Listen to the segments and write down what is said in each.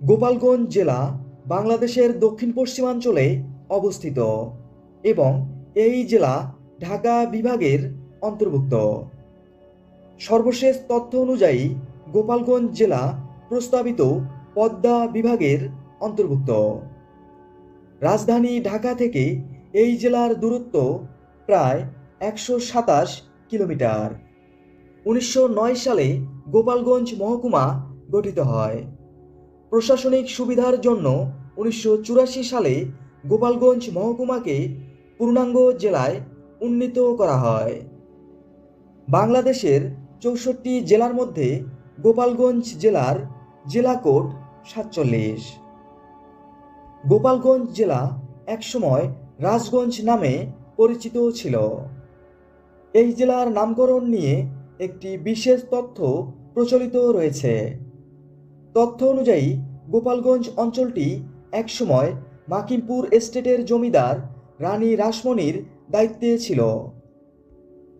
গোপালগঞ্জ জেলা বাংলাদেশের দক্ষিণ পশ্চিমাঞ্চলে অবস্থিত এবং এই জেলা ঢাকা বিভাগের অন্তর্ভুক্ত। সর্বশেষ তথ্য অনুযায়ী গোপালগঞ্জ জেলা প্রস্তাবিত পদ্মা বিভাগের অন্তর্ভুক্ত। রাজধানী ঢাকা থেকে এই জেলার দূরত্ব প্রায় একশো সাতাশ কিলোমিটার। উনিশশো নয় সালে গোপালগঞ্জ মহকুমা গঠিত হয়। প্রশাসনিক সুবিধার জন্য উনিশশো চুরাশি সালে গোপালগঞ্জ মহকুমাকে পূর্ণাঙ্গ জেলায় উন্নীত করা হয়। বাংলাদেশের চৌষট্টি জেলার মধ্যে গোপালগঞ্জ জেলার জেলা কোড সাতচল্লিশ। গোপালগঞ্জ জেলা একসময় রাজগঞ্জ নামে পরিচিত ছিল। এই জেলার নামকরণ নিয়ে একটি বিশেষ তথ্য প্রচলিত রয়েছে। তথ্য অনুযায়ী, গোপালগঞ্জ অঞ্চলটি একসময় মাকিমপুর এস্টেটের জমিদার রানী রাসমণির দায়িত্বে ছিল।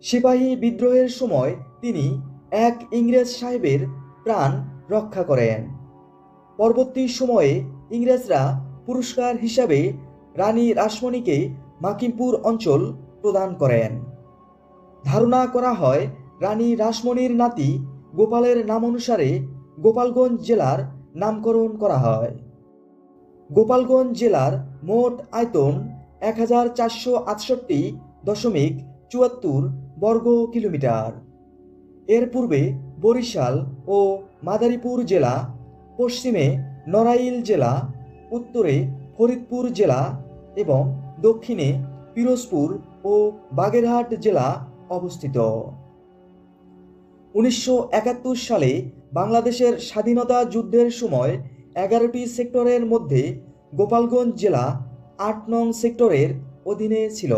সিপাহী বিদ্রোহের সময় তিনি এক ইংরেজ সাহেবের প্রাণ রক্ষা করেন। পরবর্তী সময়ে ইংরেজরা পুরস্কার হিসাবে রানী রাসমণিকে মাকিমপুর অঞ্চল প্রদান করেন। ধারণা করা হয়, রানী রাসমণির নাতি গোপালের নাম অনুসারে গোপালগঞ্জ জেলার নামকরণ করা হয়। গোপালগঞ্জ জেলার মোট আয়তন এক হাজার চারশো আটষট্টি দশমিক চুয়াত্তর বর্গ কিলোমিটার। এর পূর্বে বরিশাল ও মাদারীপুর জেলা, পশ্চিমে নড়াইল জেলা, উত্তরে ফরিদপুর জেলা এবং দক্ষিণে পিরোজপুর ও বাগেরহাট জেলা অবস্থিত। উনিশশো একাত্তর সালে বাংলাদেশের স্বাধীনতা যুদ্ধের সময় এগারোটি সেক্টরের মধ্যে গোপালগঞ্জ জেলা আট নং সেক্টরের অধীনে ছিল।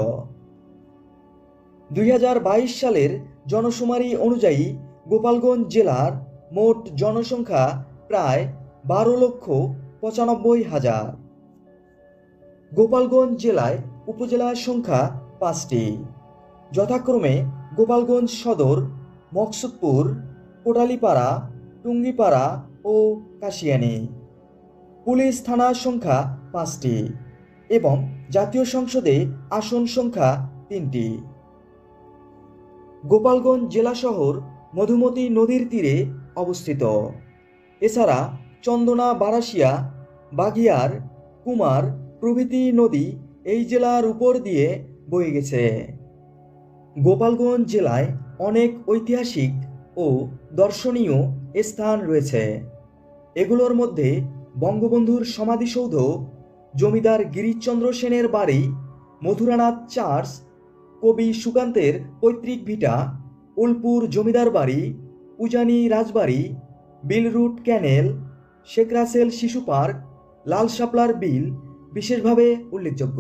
দুই হাজার বাইশ সালের জনশুমারি অনুযায়ী গোপালগঞ্জ জেলার মোট জনসংখ্যা প্রায় বারো লক্ষ পঁচানব্বই হাজার। গোপালগঞ্জ জেলায় উপজেলার সংখ্যা পাঁচটি। যথাক্রমে গোপালগঞ্জ সদর, মকসুদপুর, কোটালীপাড়া টুঙ্গিপাড়া ও কাশিয়ানি। পুলিশ থানার সংখ্যা পাঁচটি এবং জাতীয় সংসদে আসন সংখ্যা তিনটি। গোপালগঞ্জ জেলা শহর মধুমতি নদীর তীরে অবস্থিত। এছাড়া চন্দনা বারাসিয়া, বাগিয়ার, কুমার প্রভৃতি নদী এই জেলার উপর দিয়ে বয়ে গেছে। গোপালগঞ্জ জেলায় অনেক ঐতিহাসিক ও দর্শনীয় স্থান রয়েছে। এগুলোর মধ্যে বঙ্গবন্ধুর সমাধিসৌধ, জমিদার গিরিশচন্দ্র সেনের বাড়ি মধুরানাথ চার্চ, কবি সুকান্তের পৈতৃক ভিটা, উলপুর জমিদার বাড়ি, উজানি রাজবাড়ি, বিলরুট ক্যানেল, শেখ রাসেল শিশু পার্ক, লাল শাপলার বিল বিশেষভাবে উল্লেখযোগ্য।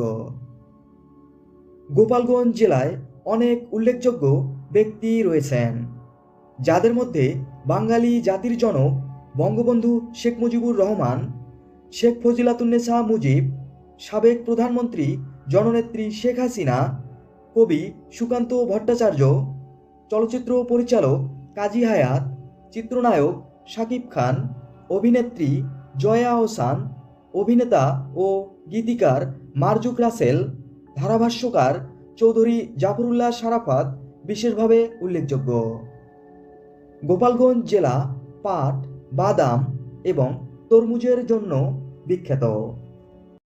গোপালগঞ্জ জেলায় অনেক উল্লেখযোগ্য ব্যক্তি রয়েছেন, যাদের মধ্যে বাঙালি জাতির জনক বঙ্গবন্ধু শেখ মুজিবুর রহমান, শেখ ফজিলাতুন্নেসা মুজিব, সাবেক প্রধানমন্ত্রী জননেত্রী শেখ হাসিনা, কবি সুকান্ত ভট্টাচার্য, চলচ্চিত্র পরিচালক কাজী হায়াত, চিত্রনায়ক শাকিব খান, অভিনেত্রী জয়া হোসান অভিনেতা ও গীতিকার মারজুক রাসেল, ধারাভাষ্যকার চৌধুরী জাফরুল্লাহ সারাফাত বিশেষভাবে উল্লেখযোগ্য। গোপালগঞ্জ জেলা পাট বাদাম এবং তরমুজের জন্য বিখ্যাত।